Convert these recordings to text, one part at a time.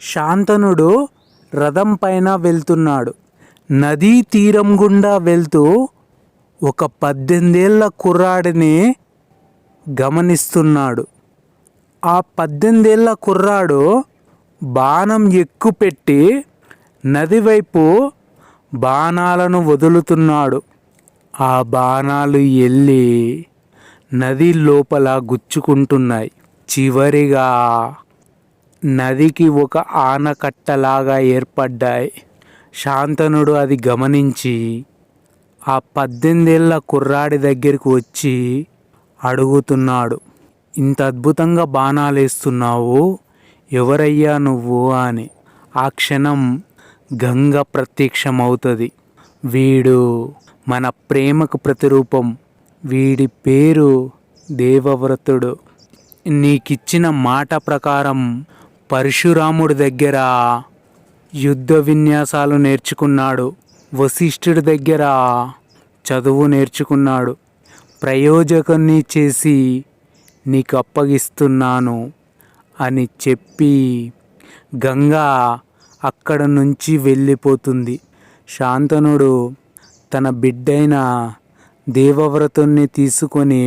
శాంతనుడు రథం పైన వెళ్తున్నాడు. నదీ తీరం గుండా వెళ్తూ ఒక పద్దెనిమిదేళ్ళ కుర్రాడిని గమనిస్తున్నాడు. ఆ పద్దెనిమిదేళ్ళ కుర్రాడు బాణం ఎక్కుపెట్టి నది వైపు బాణాలను వదులుతున్నాడు. ఆ బాణాలు వెళ్ళి నది లోపల గుచ్చుకుంటున్నాయి. చివరిగా నదికి ఒక ఆనకట్టలాగా ఏర్పడ్డాయి. శాంతనుడు అది గమనించి ఆ పద్దెనిమిదేళ్ళ కుర్రాడి దగ్గరికి వచ్చి అడుగుతున్నాడు ఇంత అద్భుతంగా బాణాలు వేస్తున్నావు ఎవరయ్యా నువ్వు? అని. ఆ క్షణం గంగ ప్రత్యక్షమవుతుంది. వీడు మన ప్రేమకు ప్రతిరూపం వీడి పేరు దేవవ్రతుడు. నీకిచ్చిన మాట ప్రకారం పరశురాముడి దగ్గర యుద్ధ విన్యాసాలు నేర్చుకున్నాడు. వశిష్ఠుడి దగ్గర చదువు నేర్చుకున్నాడు. ప్రయోజకుని చేసి నీకు అప్పగిస్తున్నాను అని చెప్పి గంగా అక్కడ నుంచి వెళ్ళిపోతుంది. శాంతనుడు తన బిడ్డైన దేవవ్రతుణ్ణి తీసుకొని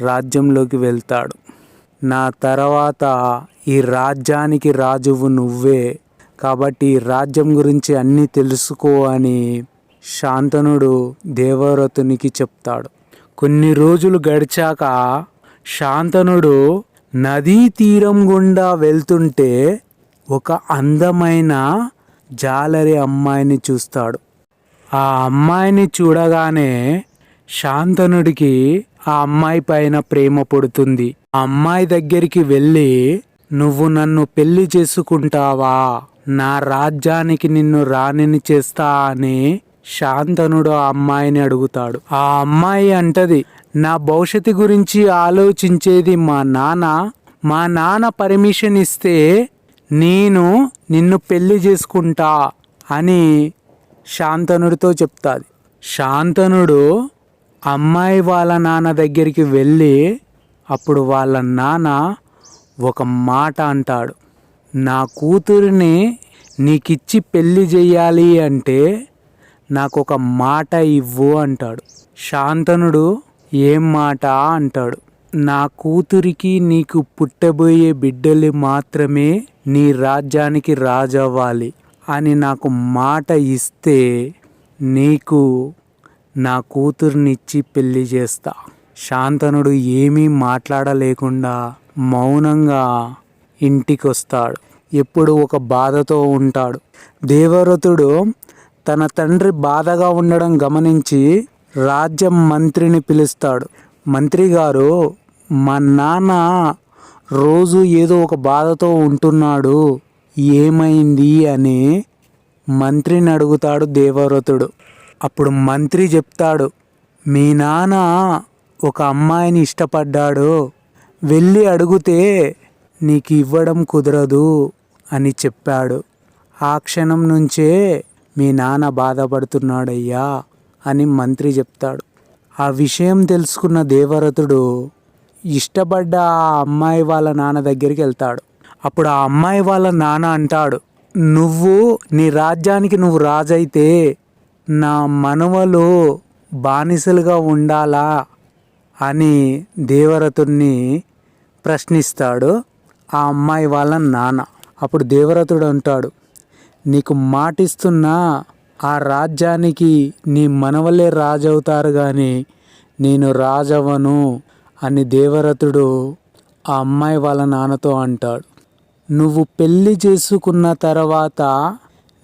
రాజ్యంలోకి వెళ్తాడు. నా తర్వాత ఈ రాజ్యానికి రాజువు నువ్వే. కాబట్టి ఈ రాజ్యం గురించి అన్నీ తెలుసుకో అని శాంతనుడు దేవవ్రతునికి చెప్తాడు. కొన్ని రోజులు గడిచాక శాంతనుడు నదీ తీరం గుండా వెళ్తుంటే ఒక అందమైన జాలరి అమ్మాయిని చూస్తాడు. ఆ అమ్మాయిని చూడగానే శాంతనుడికి ఆ అమ్మాయి పైన ప్రేమ పుడుతుంది. ఆ అమ్మాయి దగ్గరికి వెళ్ళి నువ్వు నన్ను పెళ్ళి చేసుకుంటావా? నా రాజ్యానికి నిన్ను రాణిని చేస్తా అని శాంతనుడు ఆ అమ్మాయిని అడుగుతాడు. ఆ అమ్మాయి అంటది నా భవిష్యత్తు గురించి ఆలోచించేది మా నాన్న. మా నాన్న పర్మిషన్ ఇస్తే నేను నిన్ను పెళ్ళి చేసుకుంటా అని శాంతనుడితో చెప్తాది. శాంతనుడు అమ్మాయి వాళ్ళ నాన్న దగ్గరికి వెళ్ళి అప్పుడు వాళ్ళ నాన్న ఒక మాట అంటాడు. నా కూతురిని నీకిచ్చి పెళ్ళి చేయాలి అంటే నాకు ఒక మాట ఇవ్వు అంటాడు. శాంతనుడు ఏం మాట అంటాడు. నా కూతురికి నీకు పుట్టబోయే బిడ్డలు మాత్రమే నీ రాజ్యానికి రాజవ్వాలి అని నాకు మాట ఇస్తే నీకు నా కూతుర్నిచ్చి పెళ్ళి చేస్తా శాంతనుడు ఏమీ మాట్లాడలేకుండా మౌనంగా ఇంటికొస్తాడు. ఎప్పుడు ఒక బాధతో ఉంటాడు. దేవరథుడు తన తండ్రి బాధగా ఉండడం గమనించి రాజ్యం మంత్రిని పిలుస్తాడు. మంత్రి గారు మా నాన్న రోజు ఏదో ఒక బాధతో ఉంటున్నాడు. ఏమైంది? అని మంత్రిని అడుగుతాడు దేవరథుడు అప్పుడు మంత్రి చెప్తాడు మీ నాన్న ఒక అమ్మాయిని ఇష్టపడ్డాడు వెళ్ళి అడిగితే నీకు ఇవ్వడం కుదరదు అని చెప్పాడు. ఆ క్షణం నుంచే మీ నాన్న బాధపడుతున్నాడయ్యా అని మంత్రి చెప్తాడు. ఆ విషయం తెలుసుకున్న దేవరథుడు ఇష్టపడ్డ ఆ అమ్మాయి వాళ్ళ నాన్న దగ్గరికి వెళ్తాడు. అప్పుడు ఆ అమ్మాయి వాళ్ళ నాన్న అంటాడు నువ్వు నీ రాజ్యానికి నువ్వు రాజైతే నా మనవలు బానిసలుగా ఉండాలా? అని దేవరథుడిని ప్రశ్నిస్తాడు ఆ అమ్మాయి వాళ్ళ నాన్న. అప్పుడు దేవరథుడు అంటాడు నీకు మాటిస్తున్నా ఆ రాజ్యానికి నీ మనవలే రాజవుతారు కానీ నేను రాజవను అని దేవరథుడు ఆ అమ్మాయి వాళ్ళ నాన్నతో అంటాడు. నువ్వు పెళ్ళి చేసుకున్న తర్వాత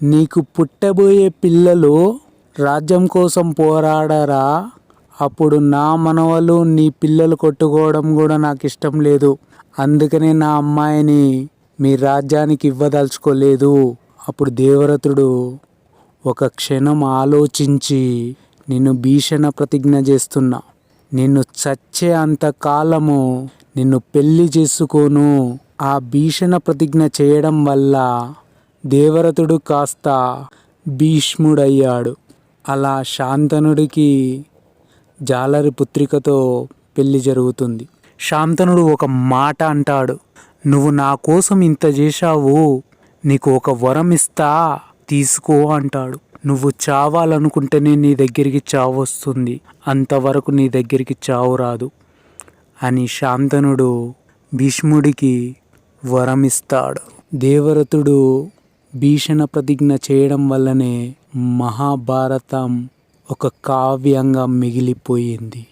నీకు పుట్టబోయే పిల్లలు రాజ్యం కోసం పోరాడరా? అప్పుడు నా మనవలు నీ పిల్లలు కొట్టుకోవడం కూడా నాకు ఇష్టం లేదు. అందుకనే నా అమ్మాయిని మీ రాజ్యానికి ఇవ్వదలుచుకోలేదు. అప్పుడు దేవరథుడు ఒక క్షణం ఆలోచించి నిన్ను భీషణ ప్రతిజ్ఞ చేస్తున్నా. నిన్ను చచ్చే అంతకాలము నిన్ను పెళ్ళి చేసుకోను. ఆ భీషణ ప్రతిజ్ఞ చేయడం వల్ల దేవరథుడు కాస్త భీష్ముడయ్యాడు. అలా శాంతనుడికి జాలరి పుత్రికతో పెళ్ళి జరుగుతుంది. శాంతనుడు ఒక మాట అంటాడు నువ్వు నా కోసం ఇంత చేశావు నీకు ఒక వరం ఇస్తా తీసుకో అంటాడు. నువ్వు చావాలనుకుంటేనే నీ దగ్గరికి చావు వస్తుంది అంతవరకు నీ దగ్గరికి చావు రాదు అని శాంతనుడు భీష్ముడికి వరమిస్తాడు దేవరతుడు భీషణ ప్రతిజ్ఞ చేయడం వల్లనే మహాభారతం ఒక కావ్యంగా మిగిలిపోయింది.